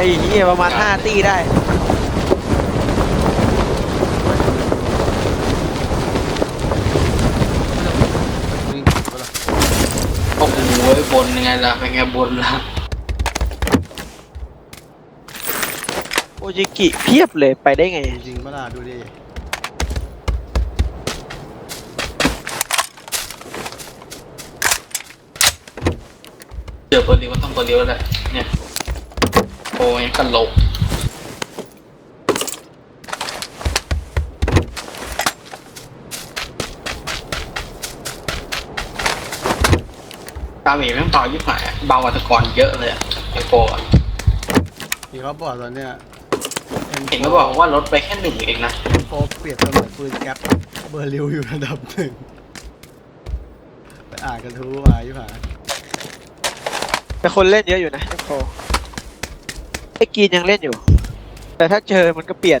ไอ้เหี้ยประมาณห้าตีได้วิ่งไปละโอ้โหบนยังไงล่ะเป็นไงบนล่ะโอจิกิเพียบเลยไปได้ไง จริงปะล่ะดูดิเจอเบอร์เลี้ยวต้องเบอร์เลี้ยวแหละเนี่ย โอ้ยงกันโหลกตาหมีแม่งเบายิ่งหายอะเบากว่าแต่ก่อนเยอะเลยอะไอโฟอะที่เขาบอกตอนเนี้ย เห็นก็บอกว่าลดไปแค่หนึ่งเองนะ โฟเปรียบเสมือนปืนแก๊ปเบอร์ริวอยู่ระดับหนึ่งไปอ่านกระทู้มาอยู่หาแต่คนเล่นเยอะอยู่นะเอฟโฟ ไอ้กรีนยังเล่นอยู่ แต่ถ้าเจอมันก็เปลี่ยน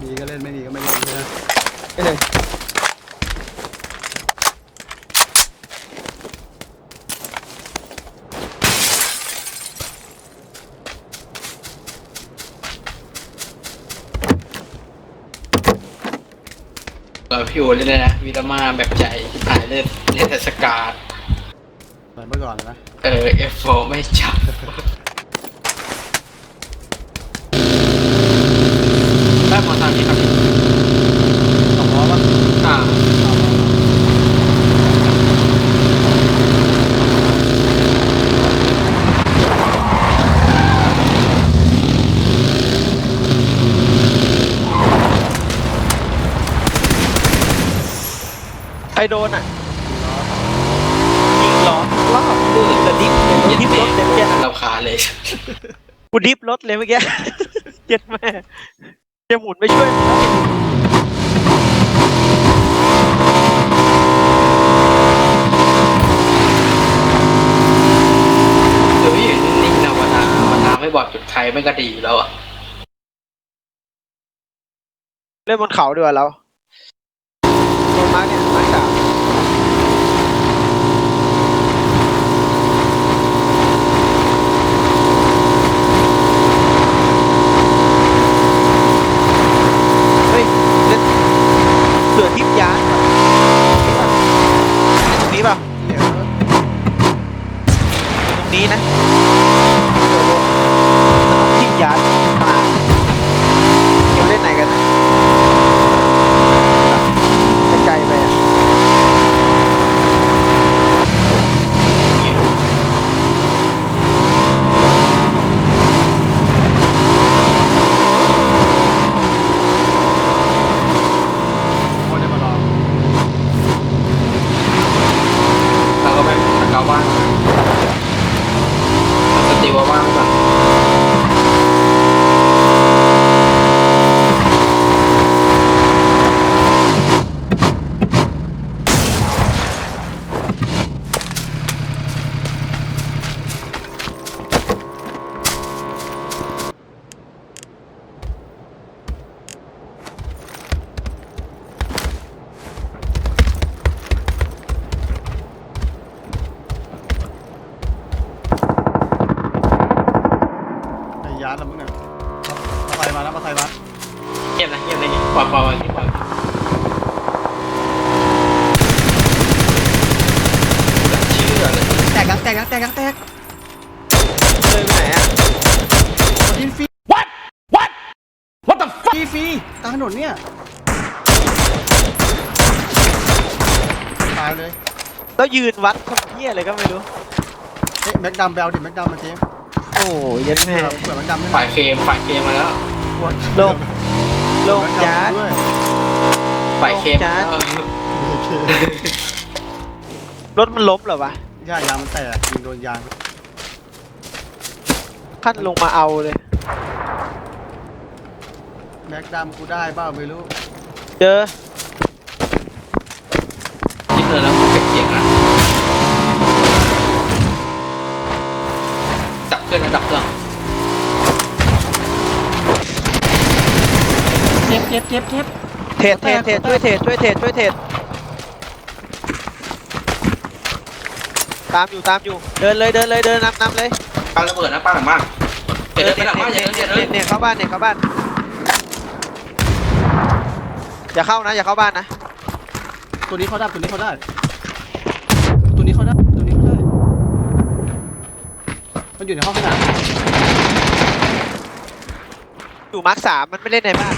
มีก็เล่นไม่มีก็ไม่เล่นนะเออเออพี่โอเล่นเลยนะวีรามาแบบใจหายเล่นเล่นแต่สกาดเหมือนเมื่อก่อนเลยนะ เออเอฟโฟไม่จับได้มอทาง นี้ครับสองล้อปะอ่าใครโดนอะยิงล้อรอบดูแต่ดิฟเนี่ยดิฟรถเลยเมื่อกี้เราคาเลย กูดิฟรถเลยเมื่อกี้ เจ็ดแม่ จะหมุนไปช่วยเดี๋ยวพี่อยู่นิ่งๆนะวันนาวันนาไม่บอกจุดใครไม่ก็ดีอยู่แล้วอะ เล่นบนเขาดีกว่าเราโดนมาร์กเนี่ยมาร์กสามเฮ้ยเล่นเสือทิพยานตรงนี้เปล่า เดี๋ยว ตรงนี้นะทิพยานมาเดี๋ยวเล่นไหนกันนะไกลๆไปอะ คนได้มาลอง เราก็ไม่สกาว่างสติว่าว่างก่อน ไอ้ยานแล้วมึงเนี่ย มาไทยมาแล้วมาไทยมาเงียบนะเงียบเลยปล่อยปล่อยปล่อยเชื่อเลยแตกยังแตกยังแตกยังแตกเลยไปไหนอะกินฟรี What What What the fuck ฟรีฟรีกลางถนนเนี่ยตายเลยแล้วยืนวัดคนเที่ยอะไรก็ไม่รู้เฮ้ยแม็กดัมแบลดิแม็กดัมมาเจมส์ โอ้ยยันแม่เผื่อแม็กดัมไม่ฝ่ายเฟรมฝ่ายเฟรมมาแล้วปวดลงลงยาร์ดด้วยฝ่ายเฟรมจานเออโอเครถมันล้มเหรอวะย่ายางมันแตกยิงโดนยางขั้นลงมาเอาเลย แม็กดัมกูได้เปล่าไม่รู้เจอที่เธอแล้ว ดับเครื่องนะดับเครื่องเจ็บเจ็บเจ็บเจ็บเทรดเทรดเทรดช่วยเทรดช่วยเทรดช่วยเทรดตามอยู่ตามอยู่ เดินเลยเดินเลยเดินนำนำเลยปาระเบิดนะป้าหลังบ้านเนี่ยหลังบ้านอย่าเดินอย่าเดิเนี่ยนเนี่ยเข้าบ้านเนี่ยเข้าบ้านอย่าเข้านะอย่าเข้าบ้านนะตัวนี้เขาได้ตัวนี้เขาได้ตัวนี้เขาได้ตัวนี้เขาได้ มันอยู่ในห้องขนาดอยู่มาร์คสามมันไม่เล่นในบ้าน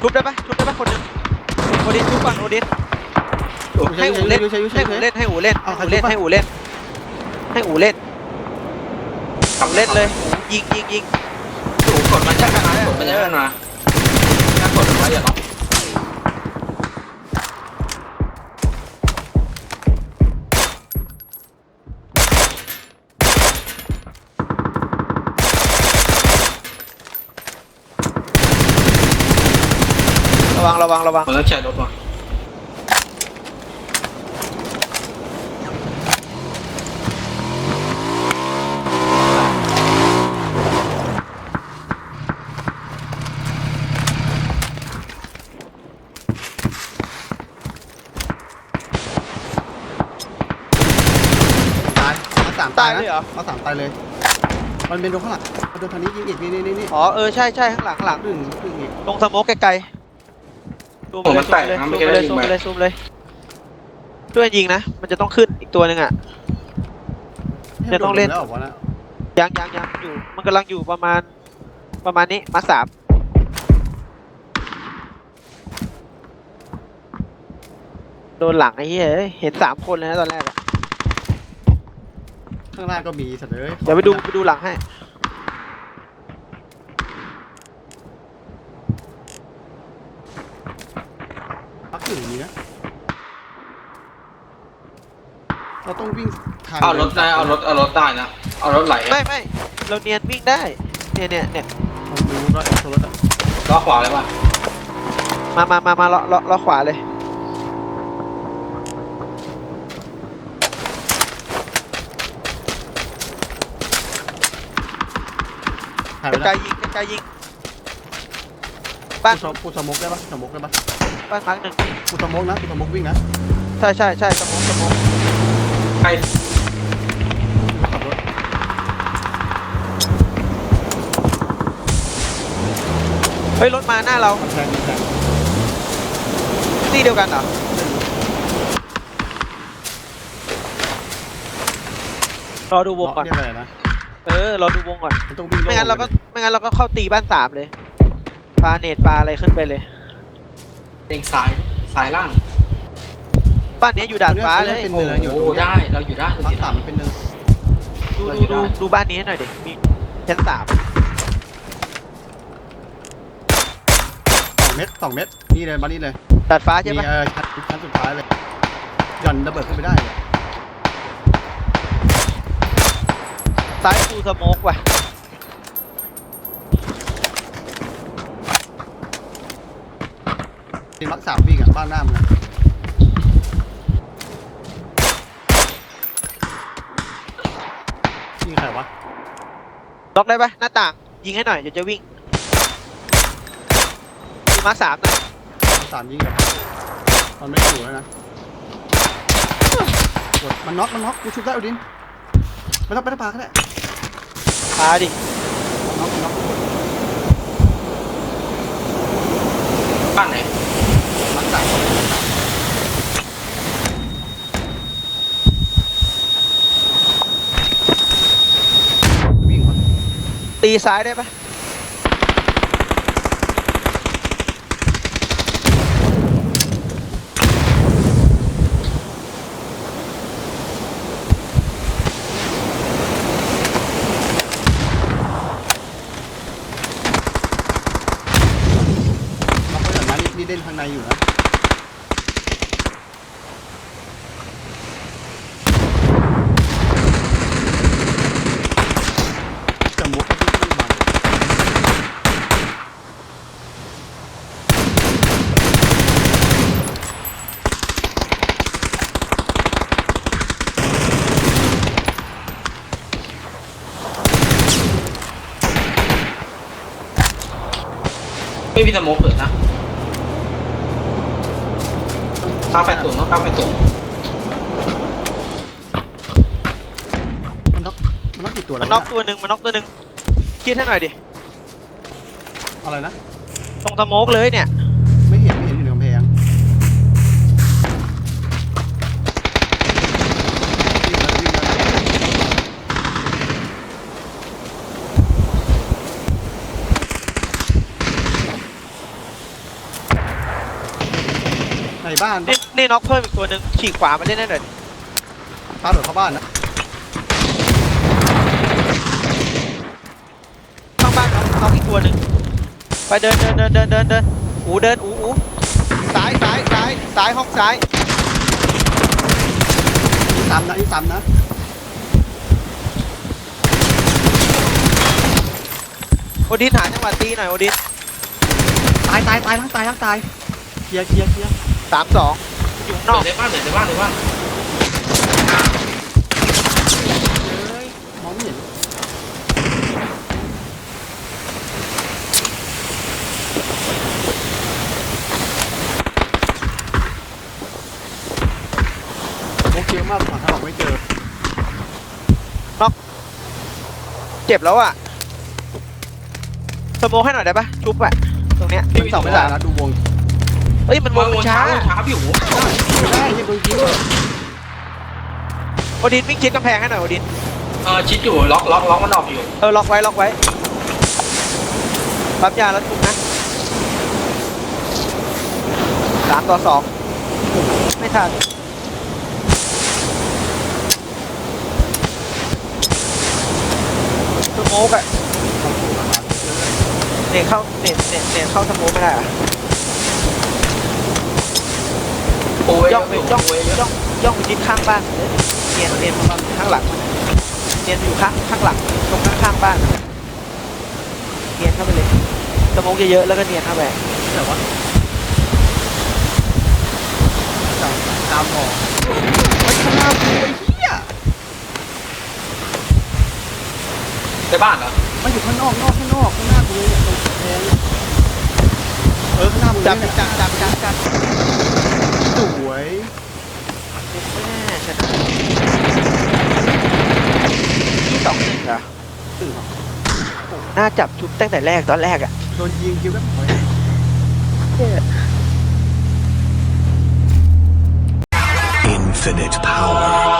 ทุบได้ปะทุบได้ปะคนหนึงโอดินทุบก่อนโอดินให้อูเล่นใช้ยูใช้ให้ยูอูใช้ เล่นให้อูเล่นเอาให้อูเล่นใครทุบปะ ให้อูเล่นให้อูเล่นอูเล่นเลยยิงยิงยิงถูกกดมันจะมากดมันจะมาถ้ากดมันไว้อย่าล็อก วังระวังระวัง มันต้องใช้รถว่ะตายมาสามตาตายยเลยเหรอ มาสามตายเลย มันเป็นตรงข้างหลังมันโดนทางนี้ยิงอีกนี่นี่นี่นี่อ๋อเออใช่ใช่ข้างหลังข้างหลัง หนึ่งหนึ่งอีก ตรงสโมกไกลๆ ซูมไปเลยซูมไปเลยซูมไปเลยซูมไปเลยช่วยยิงนะ มันจะต้องขึ้นอีกตัวหนึ่งอะเดี๋ยวต้องเล่นแล้วเหรอวะนะยังยังยังอยู่ มันกำลังอยู่ประมาณ ประมาณนี้ มาสามโดนหลังไอ้เหี้ยเอ้ยเห็นสามคนเลยนะตอนแรกอะข้างหน้าก็มีสัตว์เลยเดี๋ยวไปดูไปดูหลังให้ พักหนึ่งมีนะเรา ต้องวิ่งทางเอารถได้เอารถเอารถได้นะเอารถไหลไม่ไม่เราเนียนวิ่งได้เนี่ยเนี่ยเนี่ยผมดูรถรถอะล้อขวาเลยป่ะมามามามาเลาะเลาะเลาะขวาเลยถ่ายไปไกลแล้วยิงไกลยิง บ้านกูสกูสมกได้ปะสมกได้ปะบ้านมาร์กหนึ่งกูสมกนะกูสมกวิ่งนะ ใช่ใช่ใช่สมองสมอง ใครขับรถเฮ้ยรถมาหน้าเรามันแทงมันแทงที่เดียวกันเหรอรอดูวงก่อนเรียกอะไรนะเออรอดูวงก่อน มันต้องวิ่งไม่งั้นเราก็ไม่งั้นเราก็เข้าตีบ้านสามเลยปลาเนตปลาอะไรขึ้นไปเลยเองซ้ายซ้ายล่าง บ้านเนี้ยอยู่ดาดฟ้าเลยเป็นโอ้เนินอยู่โหได้เราอยู่ได้พักสามมันเป็นเนินดูเราดูอยู่ดูได้ดูบ้านนี้ให้หน่อยดิมีชั้นสามสองเมตรสองเมตรนี่เลยมานี่เลยดาดฟ้ามีใช่ปะเออชั้นชั้นสุดท้ายเลยหย่อนระเบิดขึ้นไปได้เลยซ้ายฟูสโมกว่ะเป็นมักสามวิ่งอะบ้านหน้ามึงอะนี่ใครวะ ล็อกได้ปะหน้าต่าง ยิงให้หน่อยเดี๋ยวจะวิ่งดูมาร์คสามหน่อยมักสามยิงแบบตอนไม่ได้อยู่แล้วนะกดมันน็อกมันน็อกกูชุบได้อุดินไม่ต้องไปตะปาก็ได้พาดิน็อกน็อกบ้านไหนมักสามวิ่งวะ ตี ซ้ายได้ปะน็อกไปแบบนั้นนี่เล่นข้างในอยู่นะ ไม่มีสโมกเปิดนะข้าวแปดตุ่นต้องข้าวแปดตุ่นมันน็อกมันน็อกอยู่อีกตัวมัแล้วนน็อกตัวหนึ่งมันน็อกตัวหนึ่งคิดให้หน่อยดิ อะไรนะตรงสโมกเลยเนี่ย บ้านนี่นี่น็อกเพิ่มอีกตัวหนึ่งฉีกขวามาเล่นได้หน่อยดิพาเดินเข้าบ้านนะข้างบ้านน็อกน็อกอีกตัวหนึ่งไปเดินเดินเดินเดินเดินเดินอูเดินอูอูซ้ายซ้ายซ้ายซ้ายห้องซ้ายนี่ซ้ำนะนี่ซ้ำนะโอดินหาจังหวะตีหน่อยโอดินตายตายตายทั้งตายทั้งตายเคลียร์เคลียร์เคลียร์ สามสองอยู่ข้างนอกในบ้านเหลือในบ้านในบ้านเฮ้ยมองไม่เห็นโอเคมากฝั่งทางออกไม่เจอ เจ็บแล้วอะสโมกให้หน่อยได้ปะชุบอะ ตรงเนี้ยไม่เสาไม่ได้นะดูวง เอ้ยมันวงมันช้าช้าพี่หูไม่ได้ยังโดนยิงโอดินวิ่งชิดกำแพงให้หน่อยโอดินเออชิดอยู่ล็อกล็อกล็อกมันออกอยู่เออล็อกไว้ล็อกไว้ปั๊บยาแล้วชุบนะสามต่อสองไม่ทันสโมกอะเนี่ยเข้าเนี่ยเนี่ยเนี่ยเข้าสโมกไม่ได้อะ โอ้ยย่องไปย่องโอ้ยย่องย่องไปชิดข้างบ้านเลยเนียนเนียนประมาณข้างหลังมันเนียนอยู่ข้างข้างหลังตรงข้างข้างบ้านเนียนเข้าไปเลยสโมกเยอะๆแล้วก็เนียนเข้าไปแต่ว่าตามออกไอ้ข้างหน้ากูไอ้เหี้ยในบ้านเหรอมันอยู่ข้างนอกนอกข้างนอกข้างหน้ากูเลยเนี่ยตรงกำแพงเนี่ยเออข้างหน้ามึงจับเนี่ยจับจับจับจับส วยแม่ชนะที่สองหนึ่งเหรอน่าจับชุบตั้งแต่แรกตอนแรกอะโดนยิงคิวแบบโอ้ย Infinite power.